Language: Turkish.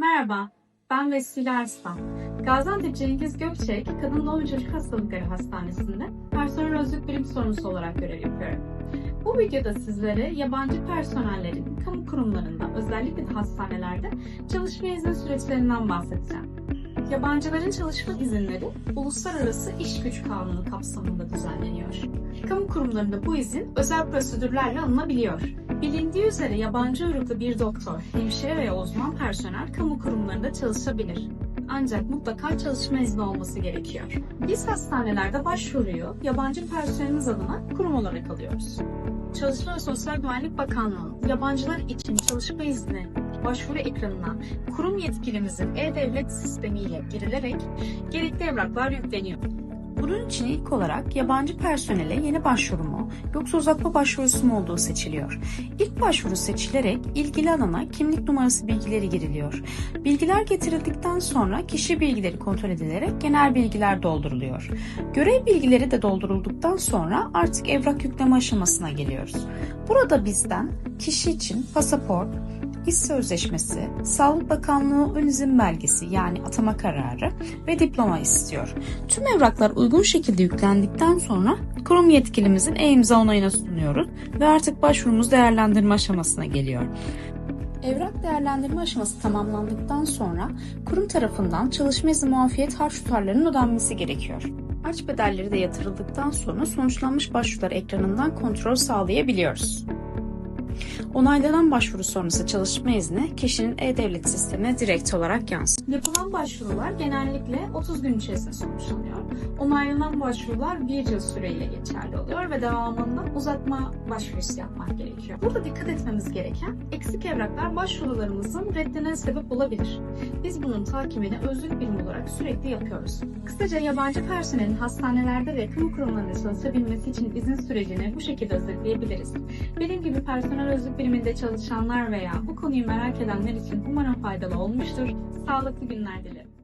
Merhaba, ben Vesile Arslan. Gaziantep Cengiz Gökçek Kadın Doğum Çocuk Hastalıkları Hastanesi'nde personel özlük bilim sorumlusu olarak görev yapıyorum. Bu videoda sizlere yabancı personellerin kamu kurumlarında, özellikle de hastanelerde çalışma izni süreçlerinden bahsedeceğim. Yabancıların çalışma izinleri Uluslararası İş Gücü Kanunu kapsamında düzenleniyor. Kamu kurumlarında bu izin özel prosedürlerle alınabiliyor. Bilindiği üzere yabancı uyruklu bir doktor, hemşire veya uzman personel kamu kurumlarında çalışabilir. Ancak mutlaka çalışma izni olması gerekiyor. Biz hastanelerde başvuruyu yabancı personelimiz adına kurum olarak alıyoruz. Çalışma ve Sosyal Güvenlik Bakanlığı yabancılar için çalışma izni başvuru ekranına kurum yetkilimizin e-devlet sistemiyle girilerek gerekli evraklar yükleniyor. Bunun için ilk olarak yabancı personele yeni başvuru mu yoksa uzatma başvurusu mu olduğu seçiliyor. İlk başvuru seçilerek ilgili alana kimlik numarası bilgileri giriliyor. Bilgiler getirildikten sonra kişi bilgileri kontrol edilerek genel bilgiler dolduruluyor. Görev bilgileri de doldurulduktan sonra artık evrak yükleme aşamasına geliyoruz. Burada bizden kişi için pasaport, iş sözleşmesi, Sağlık Bakanlığı ön izin belgesi yani atama kararı ve diploma istiyor. Tüm evraklar uygun şekilde yüklendikten sonra kurum yetkilimizin e-imza onayına sunuyoruz ve artık başvurumuz değerlendirme aşamasına geliyor. Evrak değerlendirme aşaması tamamlandıktan sonra kurum tarafından çalışma izni muafiyet harç tutarlarının ödenmesi gerekiyor. Harç bedelleri de yatırıldıktan sonra sonuçlanmış başvurular ekranından kontrol sağlayabiliyoruz. Onaylanan başvuru sonrası çalışma izni kişinin e-devlet sistemine direkt olarak yansır. Yapılan başvurular genellikle 30 gün içerisinde sonuçlanıyor. Onaylanan başvurular bir yıl süreyle geçerli oluyor ve devamında uzatma başvurusu yapmak gerekiyor. Burada dikkat etmemiz gereken eksik evraklar başvurularımızın reddine sebep olabilir. Biz bunun takibini özlük birim olarak sürekli yapıyoruz. Kısaca yabancı personelin hastanelerde ve kamu kurumlarında çalışabilmesi için izin sürecini bu şekilde özetleyebiliriz. Benim gibi personel özlük biriminde çalışanlar veya bu konuyu merak edenler için umarım faydalı olmuştur. Sağlıklı günler dilerim.